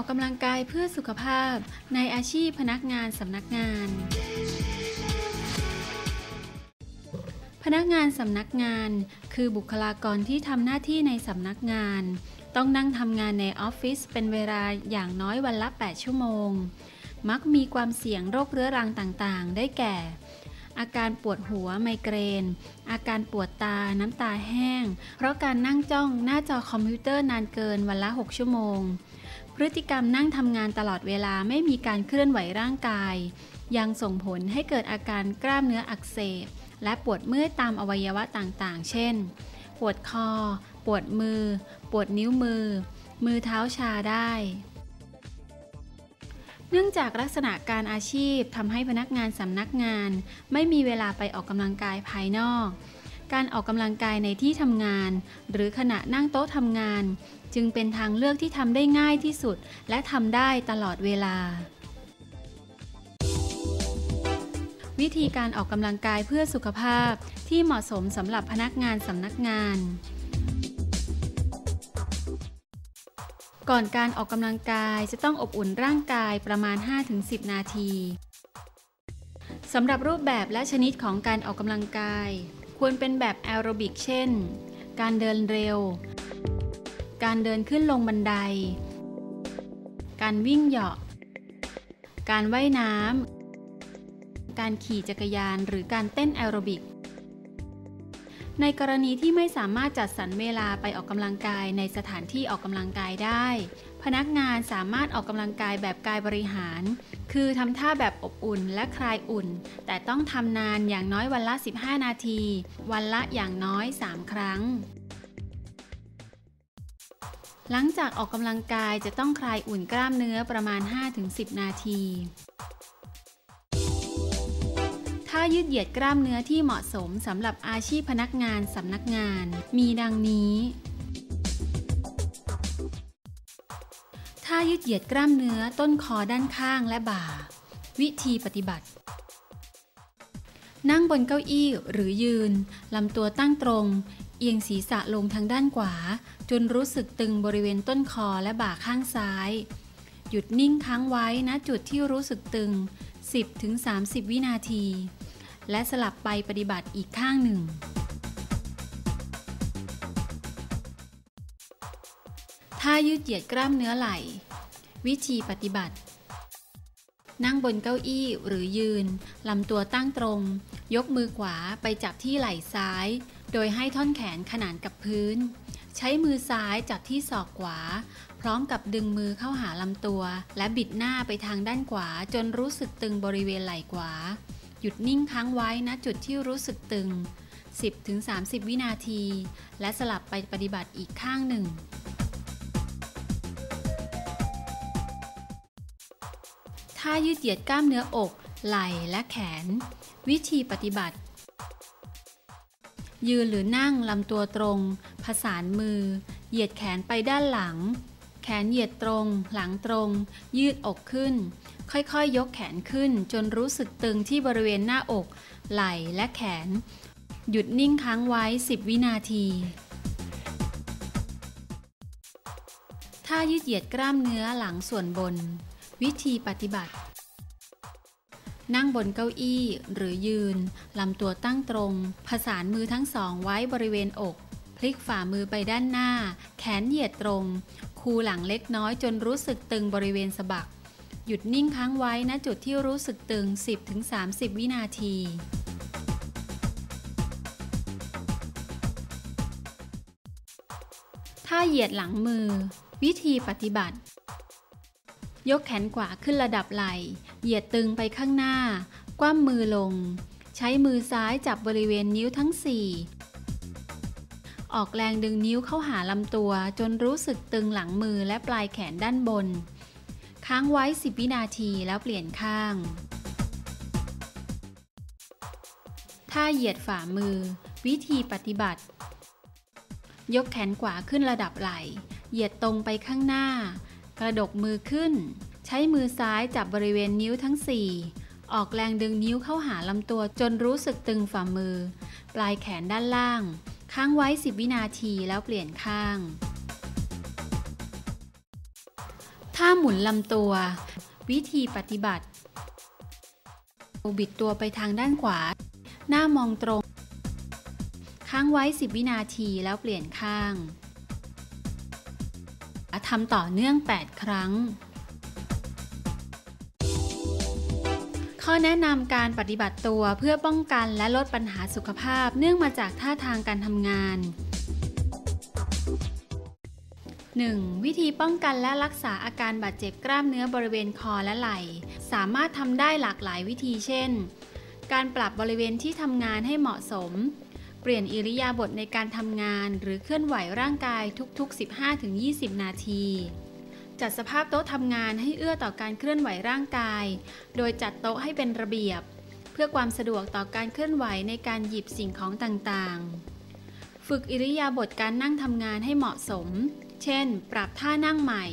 ออกกำลังกายเพื่อสุขภาพ ในอาชีพพนักงานสำนักงาน พนักงานสำนักงาน คือบุคลากรที่ทำหน้าที่ในสำนักงาน ต้องนั่งทำงานในออฟฟิศเป็นเวลาอย่างน้อยวันละ 8 ชั่วโมง มักมีความเสี่ยงโรคเรื้อรังต่างๆ ได้แก่ อาการปวดหัวไมเกรน อาการปวดตาน้ำตาแห้ง เพราะการนั่งจ้องหน้าจอคอมพิวเตอร์นานเกินวันละ 6 ชั่วโมง ฤติกรรมนั่งทำงานตลอดเวลาไม่มีการเคลื่อนไหวร่างกาย ยังส่งผลให้เกิดอาการกล้ามเนื้ออักเสบ และปวดเมื่อยตามอวัยวะต่างๆ เช่น ปวดคอ ปวดมือ ปวดนิ้วมือ มือเท้าชาได้เนื่องจากลักษณะการอาชีพทำให้พนักงานสำนักงาน ไม่มีเวลาไปออกกำลังกายภายนอก การออกกำลังกายในที่ทำงาน หรือขณะนั่งโต๊ะทำงาน จึงเป็นทางเลือกที่ทำได้ง่ายที่สุด และทำได้ตลอดเวลา วิธีการออกกำลังกายเพื่อสุขภาพที่เหมาะสมสำหรับพนักงานสำนักงาน ก่อนการออกกำลังกายจะต้องอบอุ่นร่างกายประมาณ 5-10 นาทีสำหรับรูปแบบและชนิดของการออกกำลังกาย ควรเป็นแบบแอโรบิกเช่น การเดินเร็ว การเดินขึ้นลงบันได การวิ่งเหาะ การว่ายน้ำ การขี่จักรยานหรือการเต้นแอโรบิก ในกรณีที่ไม่สามารถจัดสรรเวลาไปออกกำลังกายในสถานที่ออกกำลังกายได้ พนักงานสามารถออกกำลังกายแบบกายบริหาร คือทำท่าแบบอบอุ่นและคลายอุ่น แต่ต้องทำนานอย่างน้อยวันละ 15 นาที วันละอย่างน้อย 3 ครั้ง หลังจากออกกำลังกายจะต้องคลายอุ่นกล้ามเนื้อประมาณ 5-10 นาทีท่ายืดเหยียดกล้ามเนื้อที่เหมาะสมสำหรับอาชีพพนักงานสำนักงาน มีดังนี้ท่ายืดเหยียดกล้ามเนื้อต้นคอด้านข้างและบ่า วิธีปฏิบัติ นั่งบนเก้าอี้หรือยืนลำตัวตั้งตรง เอียงศีรษะลงทางด้านขวา จนรู้สึกตึงบริเวณต้นคอและบ่าข้างซ้าย หยุดนิ่งค้างไว้ณจุดที่รู้สึกตึง 10-30 วินาที และสลับไปปฏิบัติอีกข้างหนึ่ง ท่ายืดเหยียดกล้ามเนื้อไหล่ วิธีปฏิบัติ นั่งบนเก้าอี้หรือยืนลำตัวตั้งตรง ยกมือขวาไปจับที่ไหล่ซ้าย โดยให้ท่อนแขนขนานกับพื้น ใช้มือซ้ายจับที่ศอกขวา พร้อมกับดึงมือเข้าหาลำตัว และบิดหน้าไปทางด้านขวาจนรู้สึกตึงบริเวณไหล่ขวา หยุดนิ่งค้างไว้ณจุดที่รู้สึกตึง 10-30 วินาที และสลับไปปฏิบัติอีกข้างหนึ่งท่ายืดเหยียดกล้ามเนื้ออก ไหล่และแขน วิธีปฏิบัติ ยืนหรือนั่งลำตัวตรง ผสานมือ เหยียดแขนไปด้านหลัง แขนเหยียดตรง หลังตรง ยืดอกขึ้น ค่อยๆยยกแขนขึ้น จนรู้สึกตึงที่บริเวณหน้าอก ไหล่และแขน หยุดนิ่งค้างไว้ 10 วินาทีท่ายืดเหยียดกล้ามเนื้อหลังส่วนบน วิธีปฏิบัติ นั่งบนเก้าอี้หรือยืน ลำตัวตั้งตรง ผสานมือทั้งสองไว้บริเวณอก พลิกฝ่ามือไปด้านหน้า แขนเหยียดตรง คูหลังเล็กน้อยจนรู้สึกตึงบริเวณสะบัก หยุดนิ่งค้างไว้ณจุดที่รู้สึกตึง 10-30 วินาทีท่าเหยียดหลังมือ วิธีปฏิบัติ ยกแขนขวาขึ้นระดับไหล่ เหยียดตึงไปข้างหน้าคว่ำมือลง ใช้มือซ้ายจับบริเวณนิ้วทั้ง 4 ออกแรงดึงนิ้วเข้าหาลำตัวจนรู้สึกตึงหลังมือและปลายแขนด้านบน ค้างไว้ 10 วินาทีแล้วเปลี่ยนข้าง ท่าเหยียดฝ่ามือ วิธีปฏิบัติ ยกแขนขวาขึ้นระดับไหล่ เหยียดตรงไปข้างหน้ากระดกมือขึ้น ช้มือซ้ายจับบริเวณนิ้วทั้ง 4 ออกแรงดึงนิ้วเข้าหาลำตัวจนรู้สึกตึงฝ่ามือ ปลายแขนด้านล่าง ค้างไว้ 10 วินาทีแล้วเปลี่ยนข้างทท่าหมุนลำตัว วิธีปฏิบัติบิดตัวไปทางด้านขวา หน้ามองตรง ค้างไว้ 10 วินาทีแล้วเปลี่ยนข้างทำต่อเนื่อง 8 ครั้ง ข้อแนะนำการปฏิบัติตัวเพื่อป้องกันและลดปัญหาสุขภาพเนื่องมาจากท่าทางการทำงาน 1. วิธีป้องกันและรักษาอาการบาดเจ็บกล้ามเนื้อบริเวณคอและไหล่ สามารถทำได้หลากหลายวิธีเช่น การปรับบริเวณที่ทำงานให้เหมาะสม เปลี่ยนอิริยาบถในการทำงาน หรือเคลื่อนไหวร่างกายทุกๆ 15-20 นาที จัดสภาพโต๊ะทำงานให้เอื้อต่อการเคลื่อนไหวร่างกาย โดยจัดโต๊ะให้เป็นระเบียบ เพื่อความสะดวกต่อการเคลื่อนไหวในการหยิบสิ่งของต่างๆ ฝึกอิริยาบถการนั่งทำงานให้เหมาะสม เช่น ปรับท่านั่งใหม่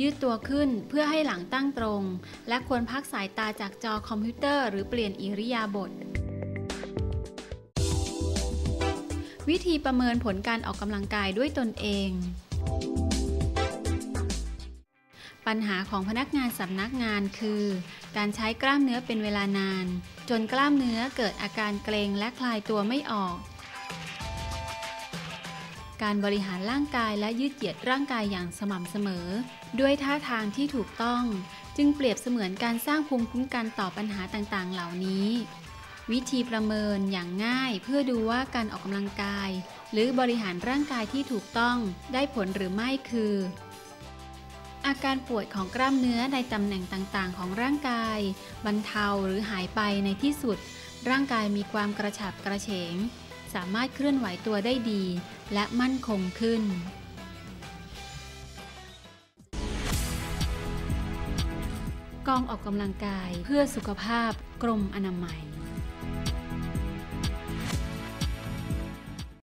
ยืดตัวขึ้นเพื่อให้หลังตั้งตรง และควรพักสายตาจากจอคอมพิวเตอร์ หรือเปลี่ยนอิริยาบถวิธีประเมินผลการออกกำลังกายด้วยตนเอง ปัญหาของพนักงานสำนักงานคือ การใช้กล้ามเนื้อเป็นเวลานาน จนกล้ามเนื้อเกิดอาการเกร็งและคลายตัวไม่ออก การบริหารร่างกายและยืดเหยียดร่างกายอย่างสม่ำเสมอ ด้วยท่าทางที่ถูกต้อง จึงเปรียบเสมือนการสร้างภูมิคุ้มกันต่อปัญหาต่างๆ เหล่านี้ วิธีประเมินอย่างง่ายเพื่อดูว่าการออกกำลังกาย หรือบริหารร่างกายที่ถูกต้องได้ผลหรือไม่คือ อาการปวดของกล้ามเนื้อในตำแหน่งต่างๆ ของร่างกาย บรรเทาหรือหายไปในที่สุด ร่างกายมีความกระฉับกระเฉง สามารถเคลื่อนไหวตัวได้ดี และมั่นคงขึ้นกองออกกำลังกายเพื่อสุขภาพกรมอนามัย